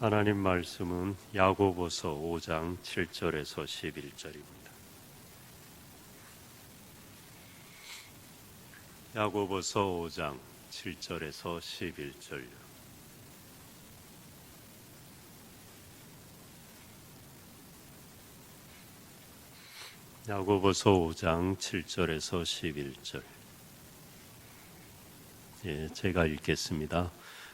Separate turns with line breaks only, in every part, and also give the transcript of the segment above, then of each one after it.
하나님 말씀은 야고보서 5장 7절에서 11절입니다. 야고보서 5장 7절에서 11절. 야고보서 5장 7절에서 11절. 예, 제가 읽겠습니다.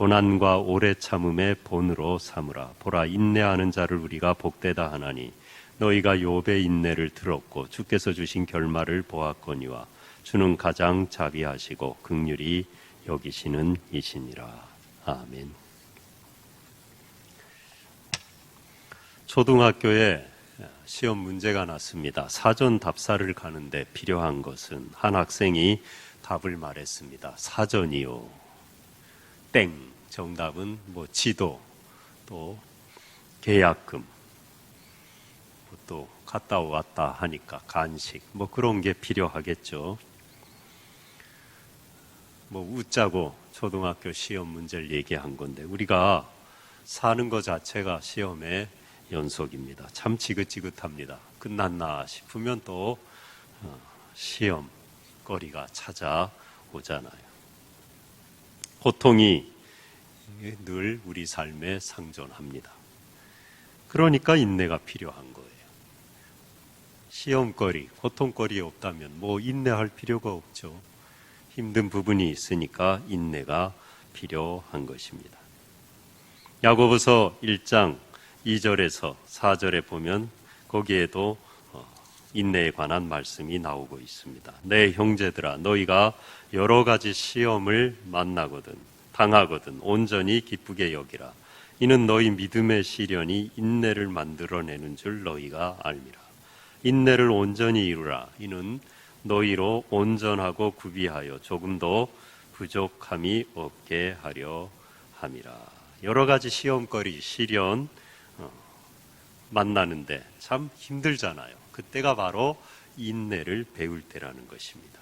고난과 오래 참음의 본으로 삼으라 보라 인내하는 자를 우리가 복되다 하나니 너희가 욥의 인내를 들었고 주께서 주신 결말을 보았거니와 주는 가장 자비하시고 극률이 여기시는 이시니라 아멘. 초등학교에 시험 문제가 났습니다. 사전 답사를 가는데 필요한 것은 한 학생이 답을 말했습니다. 사전이요. 땡. 정답은 뭐 지도, 또 계약금, 또 갔다 왔다 하니까 간식, 뭐 그런 게 필요하겠죠. 뭐 웃자고 초등학교 시험 문제를 얘기한 건데 우리가 사는 것 자체가 시험의 연속입니다. 참 지긋지긋합니다. 끝났나 싶으면 또 어, 시험 거리가 찾아오잖아요. 고통이 늘 우리 삶에 상존합니다. 그러니까 인내가 필요한 거예요. 시험거리, 고통거리 없다면 뭐 인내할 필요가 없죠. 힘든 부분이 있으니까 인내가 필요한 것입니다. 야고보서 1장 2절에서 4절에 보면 거기에도 어, 인내에 관한 말씀이 나오고 있습니다. 내 형제들아 너희가 여러 가지 시험을 만나거든 당하거든 온전히 기쁘게 여기라. 이는 너희 믿음의 시련이 인내를 만들어내는 줄 너희가 알미라. 인내를 온전히 이루라. 이는 너희로 온전하고 구비하여 조금 더 부족함이 없게 하려 함이라. 여러 가지 시험거리, 시련 어, 만나는데 참 힘들잖아요. 그때가 바로 인내를 배울 때라는 것입니다.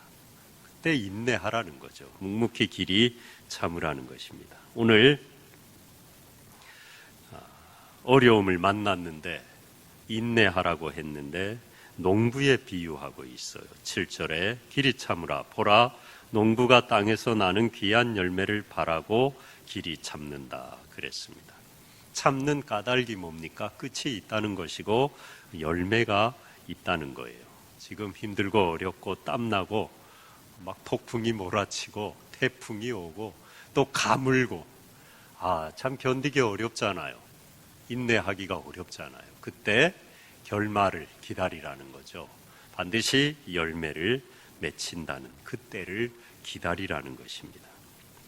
그때 인내하라는 거죠. 묵묵히 길이 참으라는 것입니다. 오늘 아, 어려움을 만났는데 인내하라고 했는데 농부에 비유하고 있어요. 7절에 길이 참으라 보라 농부가 땅에서 나는 귀한 열매를 바라고 길이 참는다 그랬습니다. 참는 까닭이 뭡니까? 끝이 있다는 것이고 열매가 있다는 거예요. 지금 힘들고 어렵고 땀나고 막 폭풍이 몰아치고 태풍이 오고 또 가물고 아, 참 견디기 어렵잖아요. 인내하기가 어렵잖아요. 그때 결말을 기다리라는 거죠. 반드시 열매를 맺힌다는 그때를 기다리라는 것입니다.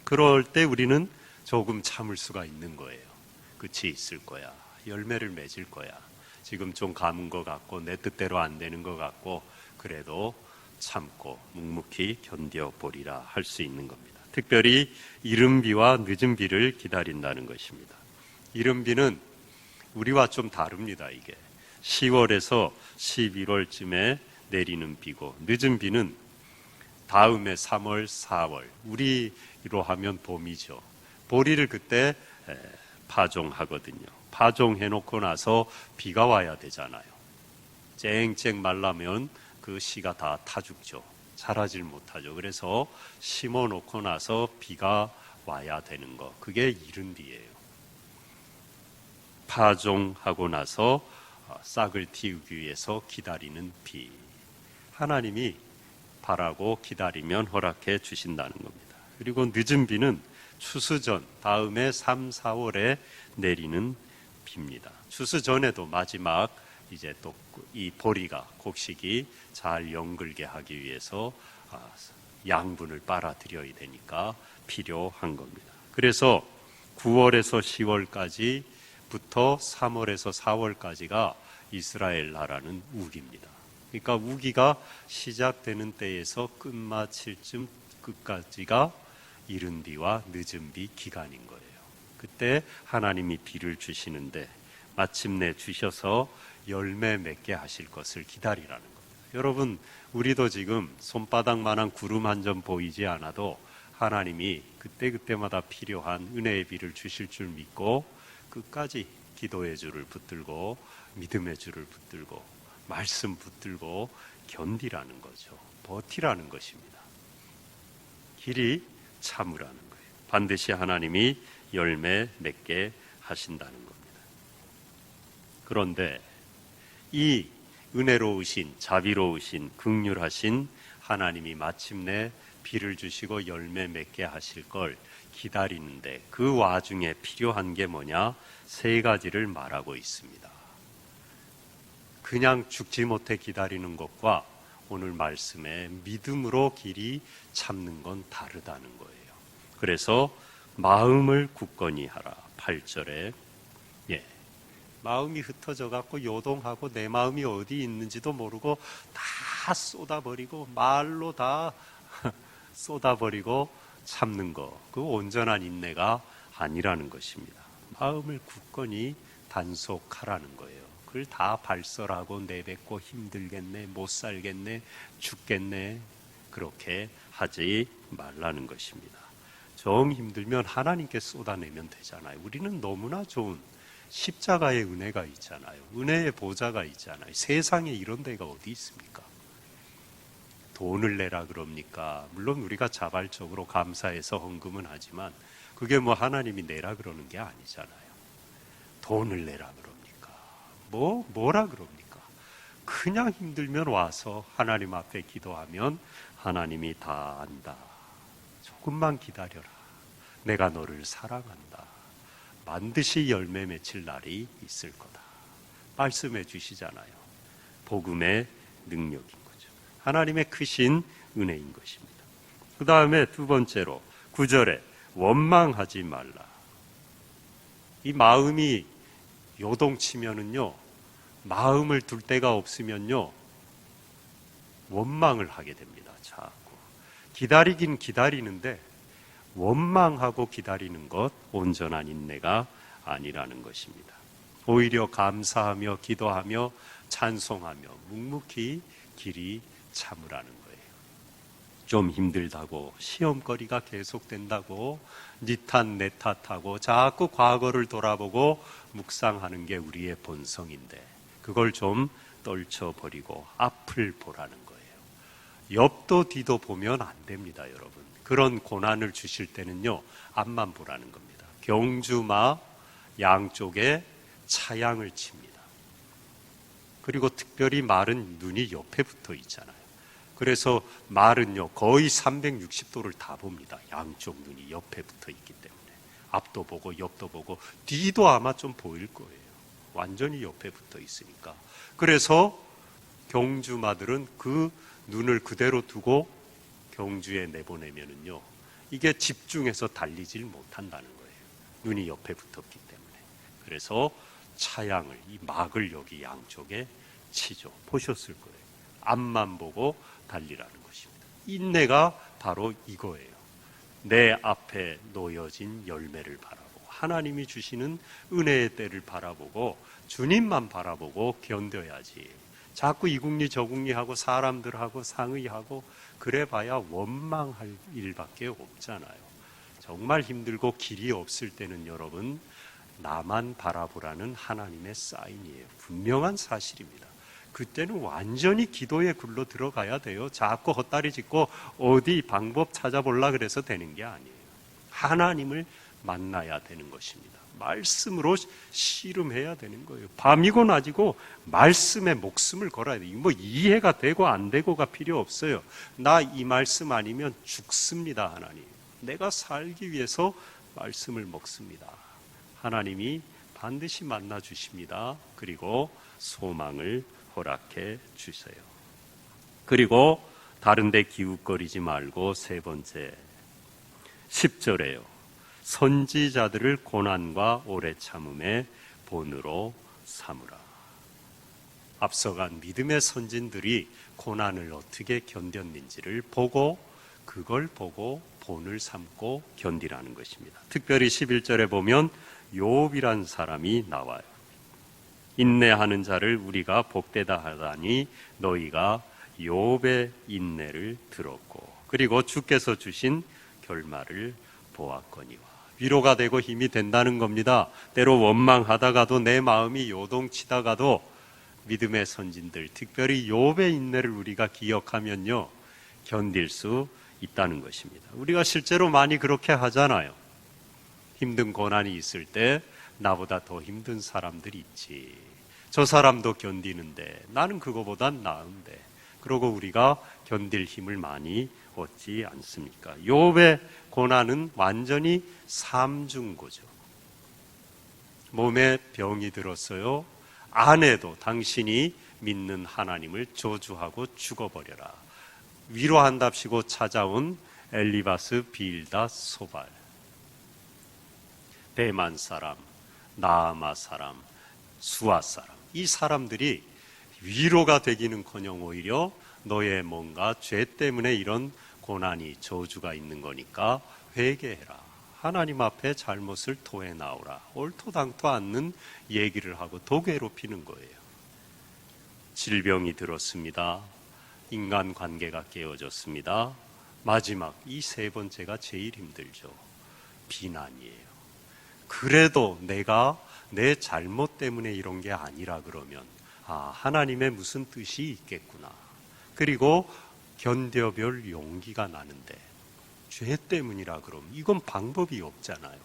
그럴 때 우리는 조금 참을 수가 있는 거예요. 끝이 있을 거야. 열매를 맺을 거야. 지금 좀 감은 것 같고 내 뜻대로 안 되는 것 같고 그래도 참고 묵묵히 견뎌 보리라 할 수 있는 겁니다. 특별히 이른 비와 늦은 비를 기다린다는 것입니다. 이른 비는 우리와 좀 다릅니다, 이게. 10월에서 11월쯤에 내리는 비고, 늦은 비는 다음에 3월, 4월. 우리로 하면 봄이죠. 보리를 그때 파종하거든요. 파종해놓고 나서 비가 와야 되잖아요. 쨍쨍 말라면 그 씨가 다 타 죽죠. 자라질 못하죠. 그래서 심어 놓고 나서 비가 와야 되는 거. 그게 이른 뒤예요. 파종하고 나서 어, 싹을 틔우기 위해서 기다리는 비. 하나님이 바라고 기다리면 허락해 주신다는 겁니다. 그리고 늦은 비는 추수 전 다음에 3, 4월에 내리는 비입니다. 추수 전에도 마지막 이제 또 이 보리가 곡식이 잘 연글게 하기 위해서 아, 양분을 빨아들여야 되니까 필요한 겁니다. 그래서 9월에서 10월까지부터 3월에서 4월까지가 이스라엘 나라는 우기입니다. 그러니까 우기가 시작되는 때에서 끝마칠 쯤 끝까지가 이른 비와 늦은 비 기간인 거예요. 그때 하나님이 비를 주시는데 마침내 주셔서 열매 맺게 하실 것을 기다리라는 겁니다. 여러분, 우리도 지금 손바닥만한 구름 한 점 보이지 않아도 하나님이 그때그때마다 필요한 은혜의 비를 주실 줄 믿고 끝까지 기도의 줄을 붙들고 믿음의 줄을 붙들고 말씀 붙들고 견디라는 거죠. 버티라는 것입니다. 길이 참으라는 거예요. 반드시 하나님이 열매 맺게 하신다는 겁니다. 그런데 이 은혜로우신 자비로우신 극률하신 하나님이 마침내 비를 주시고 열매 맺게 하실 걸 기다리는데 그 와중에 필요한 게 뭐냐? 세 가지를 말하고 있습니다. 그냥 죽지 못해 기다리는 것과 오늘 말씀에 믿음으로 길이 참는 건 다르다는 거예요. 그래서 마음을 굳건히 하라. 8절에 예. 마음이 흩어져 갖고 요동하고 내 마음이 어디 있는지도 모르고 다 쏟아버리고 말로 다 쏟아버리고 참는 거. 그 온전한 인내가 아니라는 것입니다. 마음을 굳건히 단속하라는 거예요. 그걸 다 발설하고 내뱉고 힘들겠네, 못 살겠네, 죽겠네. 그렇게 하지 말라는 것입니다. 정 힘들면 하나님께 쏟아내면 되잖아요. 우리는 너무나 좋은 십자가의 은혜가 있잖아요. 은혜의 보좌가 있잖아요. 세상에 이런 데가 어디 있습니까? 돈을 내라 그럽니까? 물론 우리가 자발적으로 감사해서 헌금은 하지만 그게 뭐 하나님이 내라 그러는 게 아니잖아요. 돈을 내라 그럽니까? 뭐 뭐라 그럽니까? 그냥 힘들면 와서 하나님 앞에 기도하면 하나님이 다 안다. 조금만 기다려라. 내가 너를 사랑한다. 반드시 열매 맺힐 날이 있을 거다. 말씀해 주시잖아요. 복음의 능력인 거죠. 하나님의 크신 은혜인 것입니다. 그 다음에 두 번째로 구절에 원망하지 말라. 이 마음이 요동치면은요, 마음을 둘 데가 없으면요, 원망을 하게 됩니다. 자꾸. 기다리긴 기다리는데, 원망하고 기다리는 것, 온전한 인내가 아니라는 것입니다. 오히려 감사하며 기도하며 찬송하며 묵묵히 길이 참으라는 거예요. 좀 힘들다고 시험거리가 계속된다고 니 탓 내 탓하고 자꾸 과거를 돌아보고 묵상하는 게 우리의 본성인데 그걸 좀 떨쳐버리고 앞을 보라는 거예요. 옆도 뒤도 보면 안 됩니다, 여러분. 그런 고난을 주실 때는요, 앞만 보라는 겁니다. 경주마 양쪽에 차양을 칩니다. 그리고 특별히 말은 눈이 옆에 붙어 있잖아요. 그래서 말은요, 거의 360도를 다 봅니다. 양쪽 눈이 옆에 붙어 있기 때문에. 앞도 보고, 옆도 보고, 뒤도 아마 좀 보일 거예요. 완전히 옆에 붙어 있으니까. 그래서 경주마들은 그 눈을 그대로 두고 경주에 내보내면은요, 이게 집중해서 달리질 못한다는 거예요. 눈이 옆에 붙었기 때문에. 그래서 차양을, 이 막을 여기 양쪽에 치죠. 보셨을 거예요. 앞만 보고 달리라는 것입니다. 인내가 바로 이거예요. 내 앞에 놓여진 열매를 바라보고 하나님이 주시는 은혜의 때를 바라보고 주님만 바라보고 견뎌야지. 자꾸 이국리 저국리하고 사람들하고 상의하고 그래봐야 원망할 일밖에 없잖아요. 정말 힘들고 길이 없을 때는 여러분 나만 바라보라는 하나님의 사인이에요. 분명한 사실입니다. 그때는 완전히 기도에 굴러 들어가야 돼요. 자꾸 헛다리 짚고 어디 방법 찾아볼라 그래서 되는 게 아니에요. 하나님을 만나야 되는 것입니다. 말씀으로 씨름해야 되는 거예요. 밤이고 낮이고 말씀에 목숨을 걸어야 돼요. 뭐 이해가 되고 안 되고가 필요 없어요. 나 이 말씀 아니면 죽습니다, 하나님. 내가 살기 위해서 말씀을 먹습니다. 하나님이 반드시 만나 주십니다. 그리고 소망을 허락해 주세요. 그리고 다른데 기웃거리지 말고 세 번째 10절에요. 선지자들을 고난과 오래 참음의 본으로 삼으라. 앞서간 믿음의 선진들이 고난을 어떻게 견뎠는지를 보고 그걸 보고 본을 삼고 견디라는 것입니다. 특별히 11절에 보면 욥이란 사람이 나와요. 인내하는 자를 우리가 복되다 하다니 너희가 욥의 인내를 들었고 그리고 주께서 주신 결말을 보았거니와 위로가 되고 힘이 된다는 겁니다. 때로 원망하다가도 내 마음이 요동치다가도 믿음의 선진들 특별히 욥의 인내를 우리가 기억하면요 견딜 수 있다는 것입니다. 우리가 실제로 많이 그렇게 하잖아요. 힘든 고난이 있을 때 나보다 더 힘든 사람들이 있지. 저 사람도 견디는데 나는 그거보단 나은데. 그러고 우리가 견딜 힘을 많이 얻지 않습니까? 욥의 고난은 완전히 삼중고죠. 몸에 병이 들었어요. 아내도 당신이 믿는 하나님을 저주하고 죽어버려라. 위로한답시고 찾아온 엘리바스 빌다 소발. 대만 사람, 나아마 사람, 수아 사람. 이 사람들이 위로가 되기는커녕 오히려 너의 뭔가 죄 때문에 이런 고난이 저주가 있는 거니까 회개해라. 하나님 앞에 잘못을 토해 나오라. 옳토당토 않는 얘기를 하고 더 괴롭히는 거예요. 질병이 들었습니다. 인간 관계가 깨어졌습니다. 마지막 이 세 번째가 제일 힘들죠. 비난이에요. 그래도 내가 내 잘못 때문에 이런 게 아니라 그러면 아, 하나님의 무슨 뜻이 있겠구나. 그리고 견뎌볼 용기가 나는데 죄 때문이라 그러면 이건 방법이 없잖아요.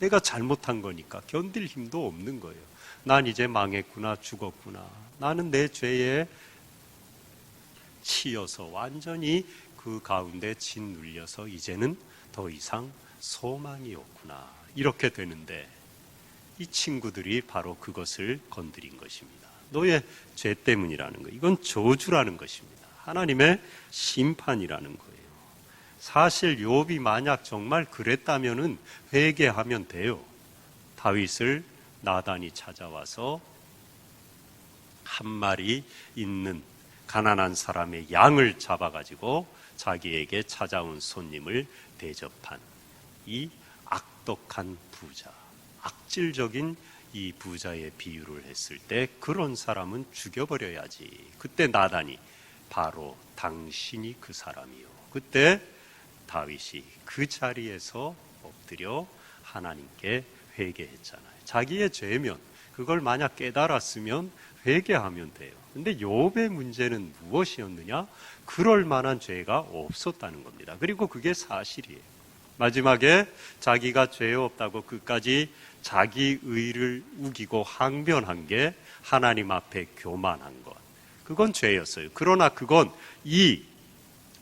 내가 잘못한 거니까 견딜 힘도 없는 거예요. 난 이제 망했구나, 죽었구나. 나는 내 죄에 치여서 완전히 그 가운데 짓눌려서 이제는 더 이상 소망이 없구나. 이렇게 되는데 이 친구들이 바로 그것을 건드린 것입니다. 너의 죄 때문이라는 거. 이건 저주라는 것입니다. 하나님의 심판이라는 거예요. 사실 욥이 만약 정말 그랬다면은 회개하면 돼요. 다윗을 나단이 찾아와서 한 마리 있는 가난한 사람의 양을 잡아가지고 자기에게 찾아온 손님을 대접한 이 악독한 부자, 악질적인 이 부자의 비유를 했을 때 그런 사람은 죽여버려야지. 그때 나단이 바로 당신이 그 사람이요. 그때 다윗이 그 자리에서 엎드려 하나님께 회개했잖아요. 자기의 죄면 그걸 만약 깨달았으면 회개하면 돼요. 근데 욥의 문제는 무엇이었느냐? 그럴 만한 죄가 없었다는 겁니다. 그리고 그게 사실이에요. 마지막에 자기가 죄 없다고 끝까지 자기 의를 우기고 항변한 게 하나님 앞에 교만한 것. 그건 죄였어요. 그러나 그건 이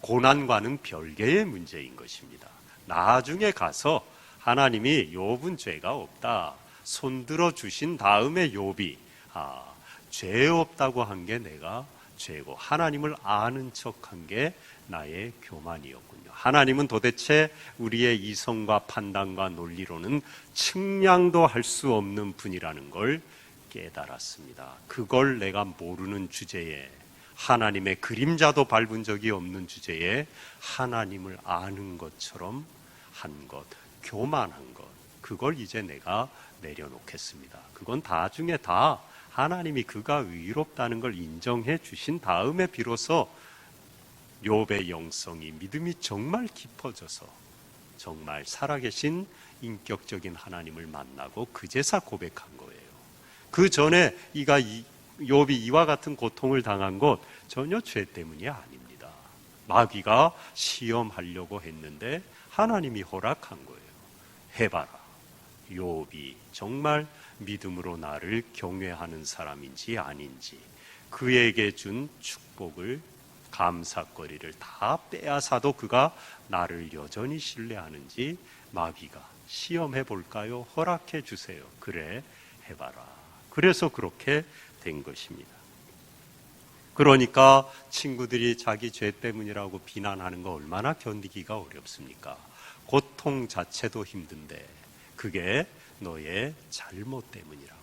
고난과는 별개의 문제인 것입니다. 나중에 가서 하나님이 욥은 죄가 없다. 손들어 주신 다음에 욥이 아, 죄 없다고 한 게 내가 죄고 하나님을 아는 척한 게 나의 교만이었군요. 하나님은 도대체 우리의 이성과 판단과 논리로는 측량도 할 수 없는 분이라는 걸 깨달았습니다. 그걸 내가 모르는 주제에 하나님의 그림자도 밟은 적이 없는 주제에 하나님을 아는 것처럼 한 것, 교만한 것, 그걸 이제 내가 내려놓겠습니다. 그건 나중에 다 하나님이 그가 의롭다는 걸 인정해 주신 다음에 비로소 욥의 영성이 믿음이 정말 깊어져서 정말 살아계신 인격적인 하나님을 만나고 그제사 고백한 거예요. 그 전에 이가 이, 욥이 이와 같은 고통을 당한 것 전혀 죄 때문이 아닙니다. 마귀가 시험하려고 했는데 하나님이 허락한 거예요. 해봐라. 욥이 정말 믿음으로 나를 경외하는 사람인지 아닌지 그에게 준 축복을 감사거리를 다 빼앗아도 그가 나를 여전히 신뢰하는지 마귀가 시험해 볼까요? 허락해 주세요. 그래 해봐라. 그래서 그렇게 된 것입니다. 그러니까 친구들이 자기 죄 때문이라고 비난하는 거 얼마나 견디기가 어렵습니까? 고통 자체도 힘든데 그게 너의 잘못 때문이라고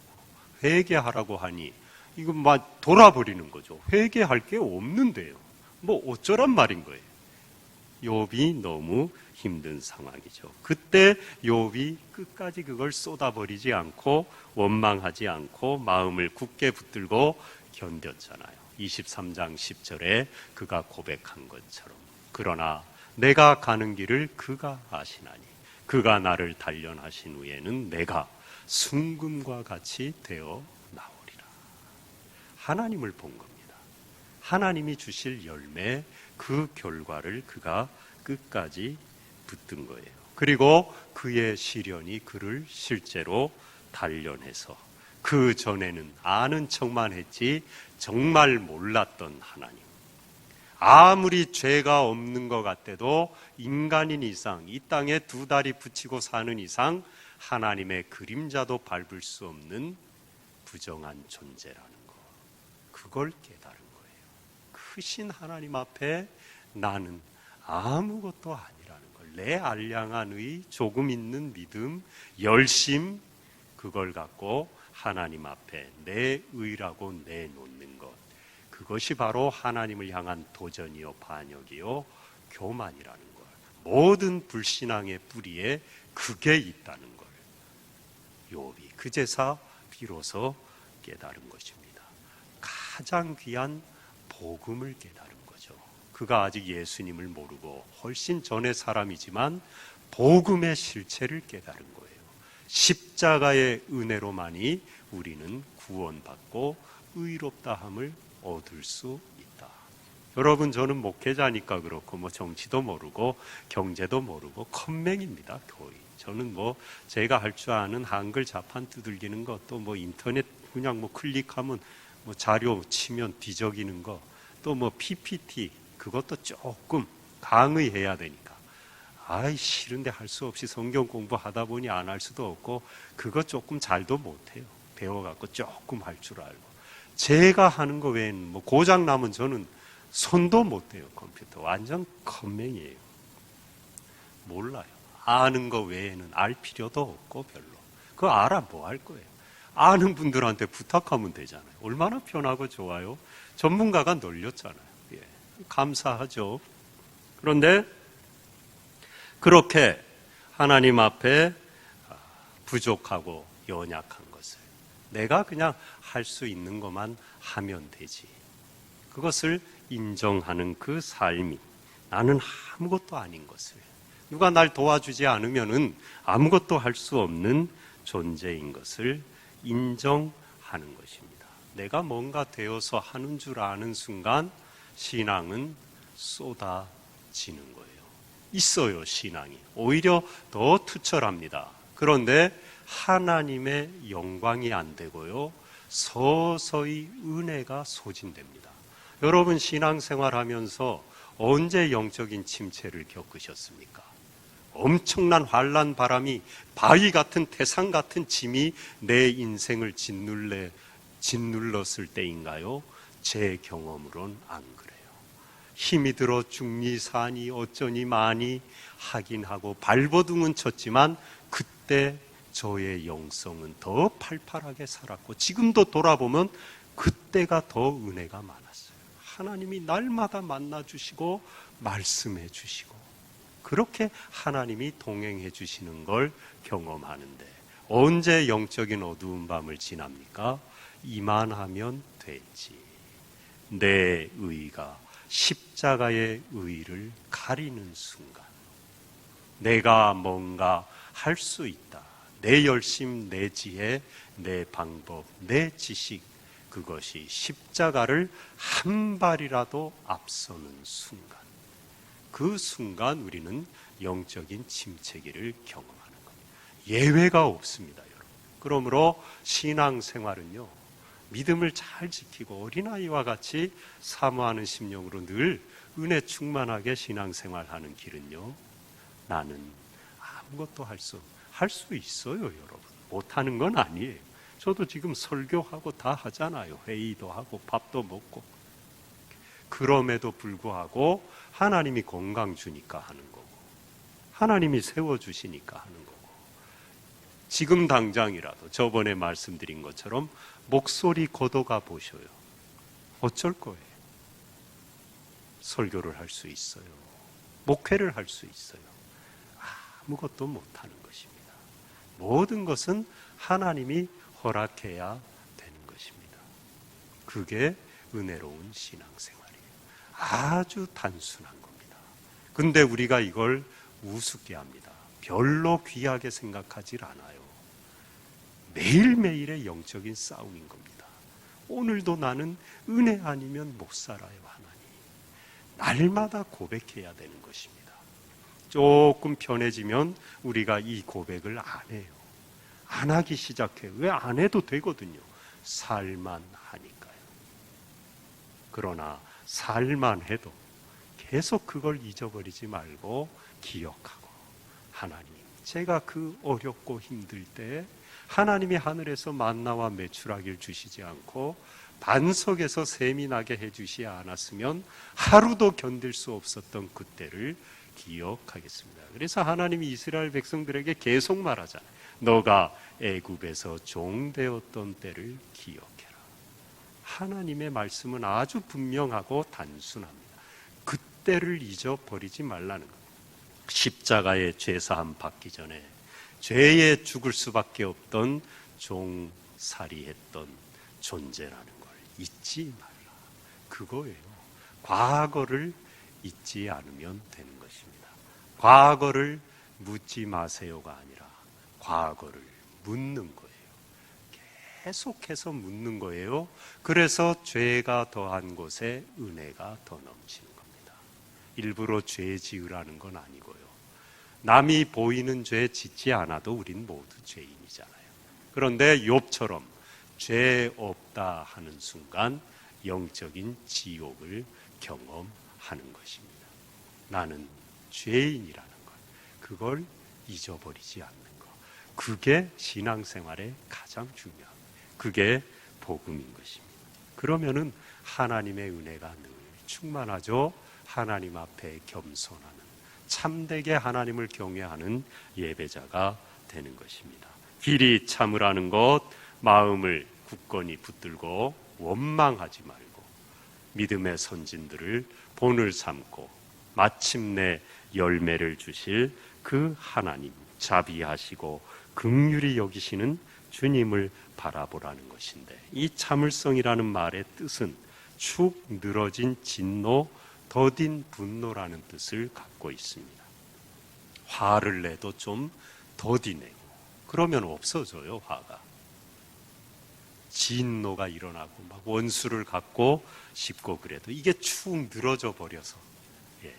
회개하라고 하니 이거 막 돌아버리는 거죠. 회개할 게 없는데요. 뭐 어쩌란 말인 거예요. 욥이 너무 힘든 상황이죠. 그때 욥이 끝까지 그걸 쏟아버리지 않고 원망하지 않고 마음을 굳게 붙들고 견뎠잖아요. 23장 10절에 그가 고백한 것처럼 그러나 내가 가는 길을 그가 아시나니 그가 나를 단련하신 후에는 내가 순금과 같이 되어 나오리라. 하나님을 본 겁니다. 하나님이 주실 열매 그 결과를 그가 끝까지 붙든 거예요. 그리고 그의 시련이 그를 실제로 단련해서 그 전에는 아는 척만 했지 정말 몰랐던 하나님. 아무리 죄가 없는 것 같아도 인간인 이상, 이 땅에 두 다리 붙이고 사는 이상 하나님의 그림자도 밟을 수 없는 부정한 존재라는 거. 그걸 거예요. 크신 하나님 앞에 나는 아무것도 아니라는 걸. 내 알량한 의, 조금 있는 믿음, 열심, 그걸 갖고 하나님 앞에 내 의라고 내놓는 것. 그것이 바로 하나님을 향한 도전이요, 반역이요, 교만이라는 걸. 모든 불신앙의 뿌리에 그게 있다는 걸. 욥이 그제사 비로소 깨달은 것입니다. 가장 귀한 복음을 깨달은 거죠. 그가 아직 예수님을 모르고 훨씬 전의 사람이지만 복음의 실체를 깨달은 거예요. 십자가의 은혜로만이 우리는 구원받고 의롭다함을 얻을 수 있다. 여러분 저는 목회자니까 그렇고 뭐 정치도 모르고 경제도 모르고 컴맹입니다. 거의. 저는 뭐 제가 할 줄 아는 한글 자판 두들기는 것도 뭐 인터넷 그냥 뭐 클릭하면 뭐 자료 치면 뒤적이는 거 또 뭐 PPT 그것도 조금 강의해야 되니까 아이 싫은데 할 수 없이 성경 공부하다 보니 안 할 수도 없고 그거 조금 잘도 못해요. 배워갖고 조금 할 줄 알고 제가 하는 거 외에는 뭐 고장 나면 저는 손도 못 대요 컴퓨터 완전 컴맹이에요. 몰라요. 아는 거 외에는 알 필요도 없고 별로. 그거 알아 뭐 할 거예요. 아는 분들한테 부탁하면 되잖아요. 얼마나 편하고 좋아요. 전문가가 놀렸잖아요. 예. 감사하죠. 그런데 그렇게 하나님 앞에 부족하고 연약한 것을 내가 그냥 할 수 있는 것만 하면 되지. 그것을 인정하는 그 삶이 나는 아무것도 아닌 것을 누가 날 도와주지 않으면은 아무것도 할 수 없는 존재인 것을 인정하는 것입니다. 내가 뭔가 되어서 하는 줄 아는 순간 신앙은 쏟아지는 거예요. 있어요, 신앙이. 오히려 더 투철합니다. 그런데 하나님의 영광이 안 되고요. 서서히 은혜가 소진됩니다. 여러분 신앙생활 하면서 언제 영적인 침체를 겪으셨습니까? 엄청난 환란 바람이 바위 같은 태산 같은 짐이 내 인생을 짓눌래 짓눌렀을 때인가요? 제 경험으론 안 그래요. 힘이 들어 죽니 사니 어쩌니 많이 하긴 하고 발버둥은 쳤지만 그때 저의 영성은 더 팔팔하게 살았고 지금도 돌아보면 그때가 더 은혜가 많았어요. 하나님이 날마다 만나 주시고 말씀해 주시고 그렇게 하나님이 동행해 주시는 걸 경험하는데 언제 영적인 어두운 밤을 지납니까? 이만하면 되지. 내 의가 십자가의 의를 가리는 순간 내가 뭔가 할 수 있다. 내 열심, 내 지혜, 내 방법, 내 지식 그것이 십자가를 한 발이라도 앞서는 순간 그 순간 우리는 영적인 침체기를 경험하는 겁니다. 예외가 없습니다, 여러분. 그러므로 신앙 생활은요. 믿음을 잘 지키고 어린아이와 같이 사모하는 심령으로 늘 은혜 충만하게 신앙생활하는 길은요. 나는 아무것도 할 수, 할 수 있어요, 여러분. 못하는 건 아니에요. 저도 지금 설교하고 다 하잖아요. 회의도 하고 밥도 먹고. 그럼에도 불구하고 하나님이 건강 주니까 하는 거고, 하나님이 세워주시니까 하는 거고, 지금 당장이라도 저번에 말씀드린 것처럼 목소리 걷어가 보셔요. 어쩔 거예요. 설교를 할 수 있어요. 목회를 할 수 있어요. 아무것도 못하는 것입니다. 모든 것은 하나님이 허락해야 되는 것입니다. 그게 은혜로운 신앙생활이에요. 아주 단순한 겁니다. 근데 우리가 이걸 우습게 합니다. 별로 귀하게 생각하질 않아요. 매일매일의 영적인 싸움인 겁니다. 오늘도 나는 은혜 아니면 못 살아요, 하나님. 날마다 고백해야 되는 것입니다. 조금 편해지면 우리가 이 고백을 안 해요. 안 하기 시작해요. 왜 안 해도 되거든요. 살만 하니까요. 그러나 살만 해도 계속 그걸 잊어버리지 말고 기억하고 하나님, 제가 그 어렵고 힘들 때 하나님이 하늘에서 만나와 매출하기를 주시지 않고 반석에서 샘이 나게 해주시 않았으면 하루도 견딜 수 없었던 그때를 기억하겠습니다. 그래서 하나님이 이스라엘 백성들에게 계속 말하잖아요. 너가 애굽에서 종되었던 때를 기억해라. 하나님의 말씀은 아주 분명하고 단순합니다. 그때를 잊어버리지 말라는 겁니다. 십자가의 죄사함 받기 전에 죄에 죽을 수밖에 없던 종살이했던 존재라는 걸 잊지 말라. 그거예요. 과거를 잊지 않으면 되는 것입니다. 과거를 묻지 마세요가 아니라 과거를 묻는 거예요. 계속해서 묻는 거예요. 그래서 죄가 더한 곳에 은혜가 더 넘치는 겁니다. 일부러 죄 지으라는 건 아니고요. 남이 보이는 죄 짓지 않아도 우린 모두 죄인이잖아요. 그런데 욥처럼 죄 없다 하는 순간 영적인 지옥을 경험하는 것입니다. 나는 죄인이라는 것, 그걸 잊어버리지 않는 것. 그게 신앙생활의 가장 중요한, 그게 복음인 것입니다. 그러면은 하나님의 은혜가 늘 충만하죠. 하나님 앞에 겸손하는, 참되게 하나님을 경외하는 예배자가 되는 것입니다. 길이 참으라는 것, 마음을 굳건히 붙들고 원망하지 말고 믿음의 선진들을 본을 삼고 마침내 열매를 주실 그 하나님 자비하시고 극률이 여기시는 주님을 바라보라는 것인데 이 참을성이라는 말의 뜻은 축 늘어진 진노 더딘 분노라는 뜻을 갖고 있습니다. 화를 내도 좀 더디내고 그러면 없어져요 화가. 진노가 일어나고 막 원수를 갖고 싶고 그래도 이게 축 늘어져 버려서 예,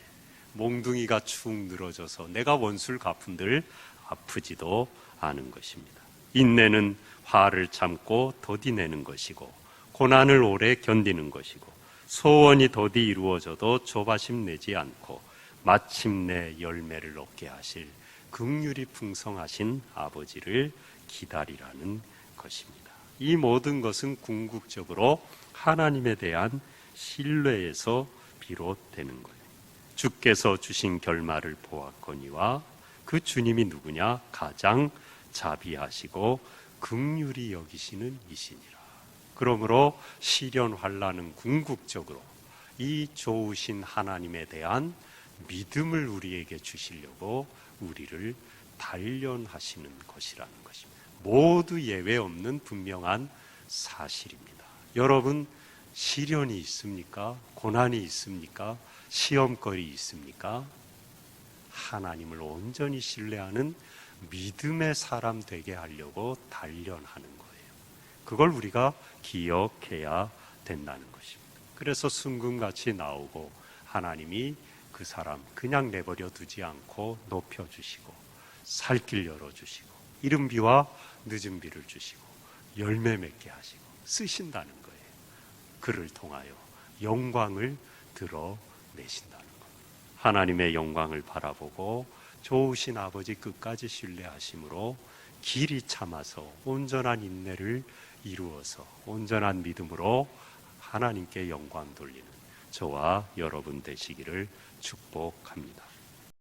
몽둥이가 축 늘어져서 내가 원수를 갚은들 아프지도 않은 것입니다. 인내는 화를 참고 더디내는 것이고 고난을 오래 견디는 것이고 소원이 더디 이루어져도 조바심 내지 않고 마침내 열매를 얻게 하실 극률이 풍성하신 아버지를 기다리라는 것입니다. 이 모든 것은 궁극적으로 하나님에 대한 신뢰에서 비롯되는 거예요. 주께서 주신 결말을 보았거니와 그 주님이 누구냐? 가장 자비하시고 극률이 여기시는 이시니라. 그러므로 시련 환란은 궁극적으로 이 좋으신 하나님에 대한 믿음을 우리에게 주시려고 우리를 단련하시는 것이라는 것입니다. 모두 예외 없는 분명한 사실입니다. 여러분 시련이 있습니까? 고난이 있습니까? 시험거리 있습니까? 하나님을 온전히 신뢰하는 믿음의 사람 되게 하려고 단련하는 거예요. 그걸 우리가 기억해야 된다는 것입니다. 그래서 순금같이 나오고 하나님이 그 사람 그냥 내버려 두지 않고 높여 주시고 살 길 열어 주시고 이른 비와 늦은 비를 주시고 열매 맺게 하시고 쓰신다는 거예요. 그를 통하여 영광을 드러내신다는 것. 하나님의 영광을 바라보고 좋으신 아버지 끝까지 신뢰하심으로 길이 참아서 온전한 인내를 이루어서 온전한 믿음으로 하나님께 영광 돌리는 저와 여러분 되시기를 축복합니다.